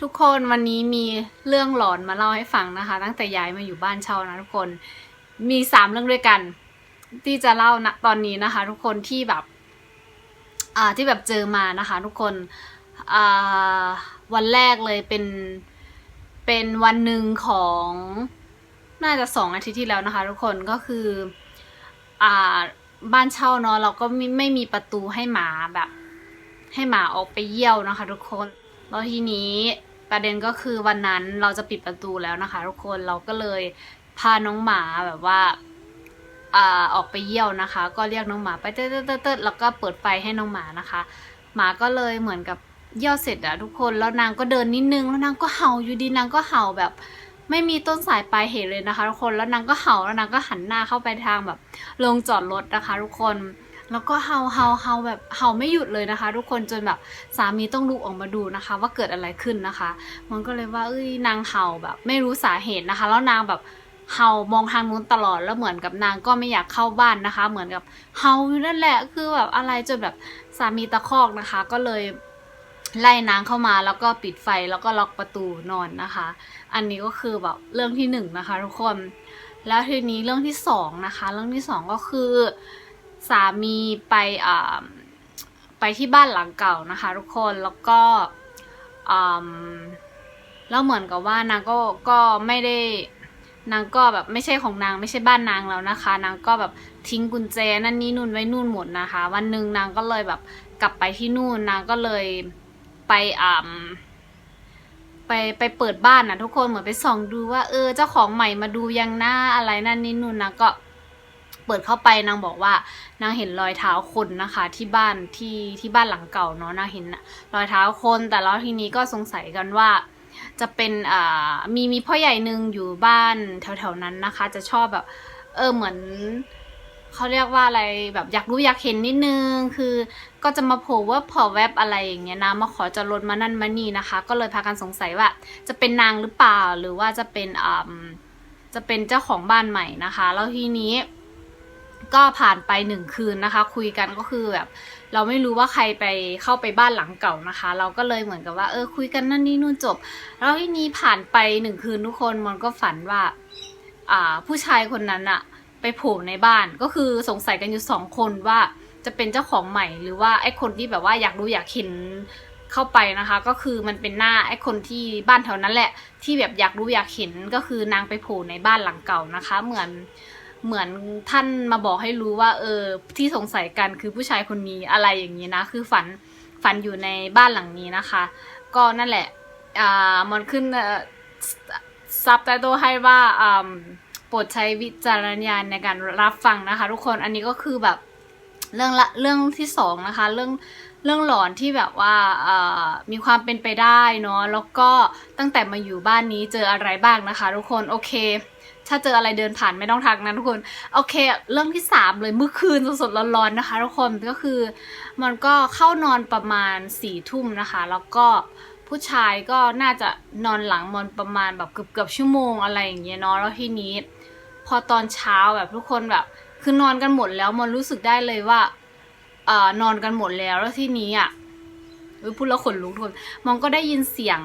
ทุกคนวันนี้มีเรื่องหลอนมาเล่าให้ฟังนะคะ ตั้งแต่ย้ายมาอยู่บ้านเช่านะทุกคนมีสามเรื่องด้วยกัน ที่จะเล่าณตอนนี้นะคะ ทุกคนที่แบบอ่าที่แบบเจอมานะคะ ทุกคนอ่าวันแรกเลยเป็นเป็นวันหนึ่งของน่าจะสองอาทิตย์ที่แล้วนะคะ ทุกคนก็คืออ่าบ้านเช่าเนาะเราก็ไม่ไม่มีประตูให้หมาแบบ ให้หมาออกไปเยี่ยวนะคะ ทุกคนแล้วทีนี้ ประเด็นก็คือวันนั้นเราจะปิดประตูแล้วนะคะ ทุกคนเราก็เลยพาน้องหมาแบบว่าอ่าออกไปเยี่ยวนะคะ ก็เรียกน้องหมาไปเติร์ดเติร์ดเติร์ดแล้วก็เปิดไฟให้น้องหมานะคะ หมาก็เลยเหมือนกับเยี่ยวเสร็จอะทุกคนแล้วนางก็เดินนิดนึงแล้วนางก็เห่าอยู่ดีนางก็เห่าแบบ ไม่มีต้นสายปลายเหตุเลยนะคะ ทุกคนแล้วนางก็เห่าแล้วนางก็หันหน้าเข้าไปทางแบบลงจอดรถนะคะ ทุกคน แล้วก็เห่าเห่าเห่าแบบเห่าไม่หยุดเลยนะคะ ทุกคนจนแบบสามีต้องลุกออกมาดูนะคะ ว่าเกิดอะไรขึ้นนะคะ มันก็เลยว่าเอ้ยนางเห่าแบบ ไม่รู้สาเหตุนะคะ แล้วนางแบบเห่ามองทางนู้นตลอดแล้วเหมือนกับนางก็ไม่อยากเข้าบ้านนะคะ เหมือนกับเห่าอยู่นั่นแหละคือแบบอะไรจนแบบสามีตะคอกนะคะ ก็เลยไล่นางเข้ามาแล้วก็ปิดไฟแล้วก็ล็อกประตูนอนนะคะ อันนี้ก็คือแบบเรื่องที่หนึ่งนะคะ ทุกคน แล้วทีนี้เรื่องที่สองนะคะ เรื่องที่สองก็คือ สามีไปไปที่บ้านหลังเก่านะคะ ทุกคนแล้วก็แล้วเหมือนกับว่านางก็ก็ไม่ได้นางก็แบบไม่ใช่ของนางไม่ใช่บ้านนางแล้วนะคะ นางก็แบบทิ้งกุญแจนั่นนี่นู่นไว้นู่นหมดนะคะ วันหนึ่งนางก็เลยแบบกลับไปที่นู่นนางก็เลยไปอ่าไปไปเปิดบ้านนะทุกคนเหมือนไปส่องดูว่าเออเจ้าของใหม่มาดูยังหน้าอะไรนั่นนี่นู่นนะก็ ปิดเข้าไปนางบอกว่านางเห็นรอยเท้าคนนะคะ ที่บ้านที่ที่บ้านหลังเก่าเนาะนางเห็นรอยเท้าคนแต่แล้วทีนี้ก็สงสัยกันว่าจะเป็นอ่ามีมีพ่อใหญ่หนึ่งอยู่บ้านแถวๆนั้นนะคะ จะชอบแบบ เออเหมือนเขาเรียกว่าอะไรแบบอยากรู้อยากเห็นนิดนึง คือก็จะมาโผล่ว่าพอแวบอะไรอย่างเงี้ยนะมาขอจอดรถมานั่นมานี่นะคะ ก็เลยพากันสงสัยว่า จะเป็นนางหรือเปล่าหรือว่าจะเป็นอ่าจะเป็นเจ้าของบ้านใหม่นะคะ แล้วทีนี้ ก็ผ่านไปหนึ่งคืนนะคะ คุยกันก็คือแบบ เราไม่รู้ว่าใครไปเข้าไปบ้านหลังเก่านะคะ เราก็เลยเหมือนกับว่า เออคุยกันนั่นนี่นู่นจบ แล้วทีนี้ผ่านไปหนึ่งคืนทุกคนมันก็ฝันว่า อ่า ผู้ชายคนนั้นอะไปโผล่ในบ้านก็คือสงสัยกันอยู่สองคนว่าจะเป็นเจ้าของใหม่หรือว่าไอ้คนที่แบบว่าอยากรู้อยากเห็นเข้าไปนะคะ ก็คือมันเป็นหน้าไอ้คนที่บ้านแถวนั้นแหละ ที่แบบอยากรู้อยากเห็นก็คือนางไปโผล่ในบ้านหลังเก่านะคะ เหมือน เหมือนท่านมาบอกให้รู้ว่า เออ ที่สงสัยกันคือผู้ชายคนนี้อะไรอย่างนี้นะ คือฝันฝันอยู่ในบ้านหลังนี้นะคะ ก็นั่นแหละอ่ามันขึ้นซับไตโตให้ว่าอ่าโปรดใช้วิจารณญาณในการรับฟังนะคะ ทุกคนอันนี้ก็คือแบบเรื่องละเรื่องที่สองนะคะ เรื่องเรื่องหลอนที่แบบว่าอ่ามีความเป็นไปได้เนาะแล้วก็ตั้งแต่มาอยู่บ้านนี้เจออะไรบ้างนะคะ ทุกคนโอเค ถ้าเจออะไรเดินผ่านไม่ต้องทักนะทุกคน โอเค เรื่องที่สามเลยเมื่อคืนสดๆร้อนๆนะคะ ทุกคนก็คือ มันก็เข้านอนประมาณสี่ทุ่มนะคะ แล้วก็ผู้ชายก็น่าจะนอนหลังมันประมาณแบบเกือบๆชั่วโมงอะไรอย่างเงี้ยเนาะแล้วทีนี้ พอตอนเช้าแบบทุกคนแบบ คือนอนกันหมดแล้วมันรู้สึกได้เลยว่าเอ่อนอนกันหมดแล้วแล้วทีนี้อะพูดแล้วขนลุกทุกคนมันก็ได้ยินเสียง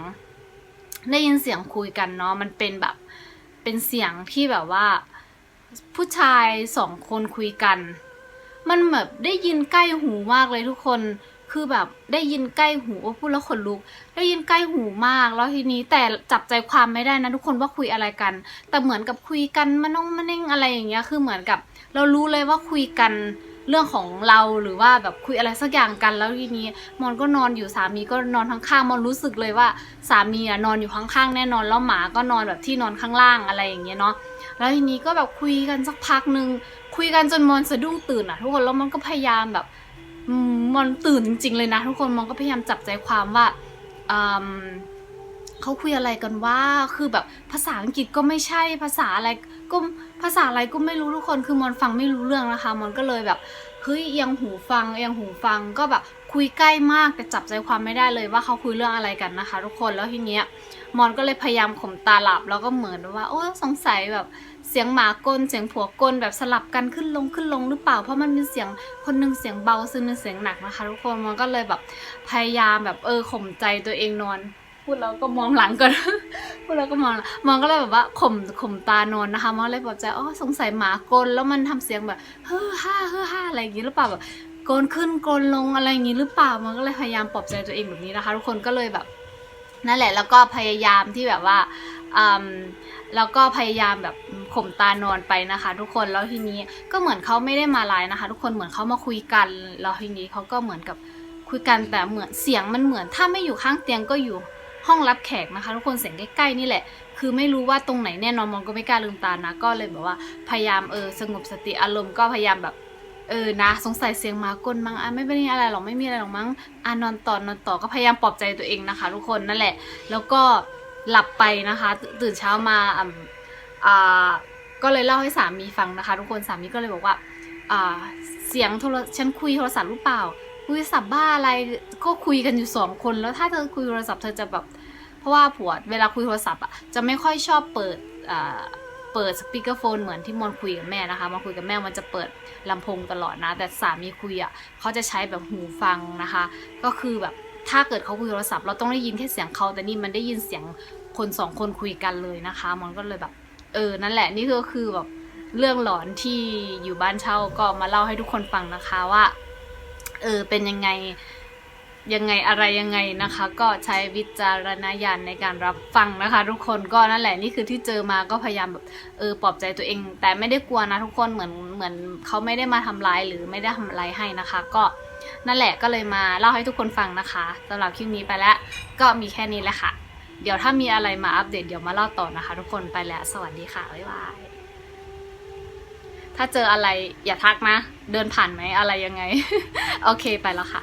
ได้ยินเสียงคุยกันเนาะมันเป็นแบบ เป็นเสียงที่แบบว่า ผู้ชายสองคนคุยกัน มันแบบได้ยินใกล้หูมากเลยทุกคน คือแบบได้ยินใกล้หูโอ้พูดแล้วขนลุก ได้ยินใกล้หูมาก แล้วทีนี้แต่จับใจความไม่ได้นะทุกคนว่าคุยอะไรกัน แต่เหมือนกับคุยกันมันน้องมันเน่งอะไรอย่างเงี้ย คือเหมือนกับ เรารู้เลยว่าคุยกัน เรื่องของเราหรือว่าแบบคุยอะไรสักอย่างกันแล้วทีนี้มอนก็นอนอยู่สามีก็นอนข้างๆมอนรู้สึกเลยว่าสามีอะนอนอยู่ข้างๆแน่นอนแล้วหมาก็นอนแบบที่นอนข้างล่างอะไรอย่างเงี้ยเนาะแล้วทีนี้ก็แบบคุยกันสักพักหนึ่งคุยกันจนมอนสะดุ้งตื่นอะทุกคนแล้วมันก็พยายามแบบมมอนตื่นจริงๆเลยนะ ทุกคนมอนก็พยายามจับใจความว่าอืม เขาคุยอะไรกันว่าคือแบบภาษาอังกฤษก็ไม่ใช่ภาษาอะไรก็ภาษาอะไรก็ไม่รู้ทุกคนคือมอนฟังไม่รู้เรื่องนะคะมอนก็เลยแบบเฮ้ยเอียงหูฟังเอียงหูฟังก็แบบคุยใกล้มากแต่จับใจความไม่ได้เลยว่าเขาคุยเรื่องอะไรกันนะคะ ทุกคนแล้วทีเนี้ยมอนก็เลยพยายามข่มตาหลับแล้วก็เหมือนว่าโอ้สงสัยแบบเสียงหมากลเสียงผัวกลแบบสลับกันขึ้นลงขึ้นลงหรือเปล่า เพราะมันมีเสียงคนหนึงเสียงเบาซึ่งหนึงเสียงหนักนะคะ ทุกคนมันก็เลยแบบพยายามแบบเออข่มใจตัวเองนอน พูดแล้วก็มองหลังก่อน พูดแล้วก็มองมองก็เลยแบบว่าข่มข่มตานอนนะคะมองเลยบอกใจอ๋อสงสัยหมากลแล้วมันทำเสียงแบบเฮ้อฮ่าเฮ้อฮ่าอะไรอย่างงี้หรือเปล่าแบบโกนขึ้นโกนลงอะไรอย่างงี้หรือเปล่ามันก็เลยพยายามปลอบใจตัวเองแบบนี้นะคะ ทุกคนก็เลยแบบนั่นแหละแล้วก็พยายามที่แบบว่าแล้วก็พยายามแบบข่มตานอนไปนะคะ ทุกคนแล้วทีนี้ก็เหมือนเขาไม่ได้มาไลน์นะคะ ทุกคนเหมือนเขามาคุยกันแล้วทีนี้เขาก็เหมือนกับคุยกันแต่เหมือนเสียงมันเหมือนถ้าไม่อยู่ข้างเตียงก็อยู่ ห้องรับแขกนะคะ ทุกคนเสียงใกล้ๆนี่แหละ คือไม่รู้ว่าตรงไหนแน่นอนมองก็ไม่กล้าลืมตานะ ก็เลยแบบว่าพยายามเออสงบสติอารมณ์ก็พยายามแบบเออนะ สงสัยเสียงหมากลมั้งอะไม่เป็นอะไรหรอกไม่มีอะไรหรอกมั้งอะนอนต่อนอนต่อก็พยายามปลอบใจตัวเองนะคะ ทุกคนนั่นแหละ แล้วก็หลับไปนะคะ ตื่นเช้ามาอ่าอ่าก็เลยเล่าให้สามีฟังนะคะ ทุกคนสามีก็เลยบอกว่าอ่าเสียงโทรฉันคุยโทรศัพท์หรือเปล่า คุยโทรศัพท์บ้าอะไรก็คุยกันอยู่สองคนแล้วถ้าเธอคุยโทรศัพท์เธอจะแบบ เพราะว่าผัวเวลาคุยโทรศัพท์อะจะไม่ค่อยชอบเปิดอ่าเปิดสปีกเกอร์โฟนเหมือนที่มอนคุยกับแม่นะคะมอนคุยกับแม่มันจะเปิดลำโพงตลอดนะ แต่สามีคุยอะเขาจะใช้แบบหูฟังนะคะ ก็คือแบบถ้าเกิดเขาคุยโทรศัพท์เราต้องได้ยินแค่เสียงเขาแต่นี่มันได้ยินเสียงคนสองคนคุยกันเลยนะคะมันก็เลยแบบ เออนั่นแหละนี่ก็คือแบบเรื่องหลอนที่อยู่บ้านเช่าก็มาเล่าให้ทุกคนฟังนะคะว่า เออเป็นยังไงยังไงอะไรยังไงนะคะ ก็ใช้วิจารณญาณในการรับฟังนะคะ ทุกคนก็นั่นแหละนี่คือที่เจอมาก็พยายามแบบเออปลอบใจตัวเอง แต่ไม่ได้กลัวนะทุกคนเหมือนเหมือนเขาไม่ได้มาทำร้ายหรือไม่ได้ทำอะไรให้นะคะ ก็นั่นแหละก็เลยมาเล่าให้ทุกคนฟังนะคะสำหรับคลิปนี้ไปแล้วก็มีแค่นี้แหละค่ะ เดี๋ยวถ้ามีอะไรมาอัปเดตเดี๋ยวมาเล่าต่อนะคะ ทุกคนไปแล้ว สวัสดีค่ะบ๊ายบาย ถ้าเจออะไรอย่าทักนะ เดินผ่านไหมอะไรยังไง โอเคไปแล้วค่ะ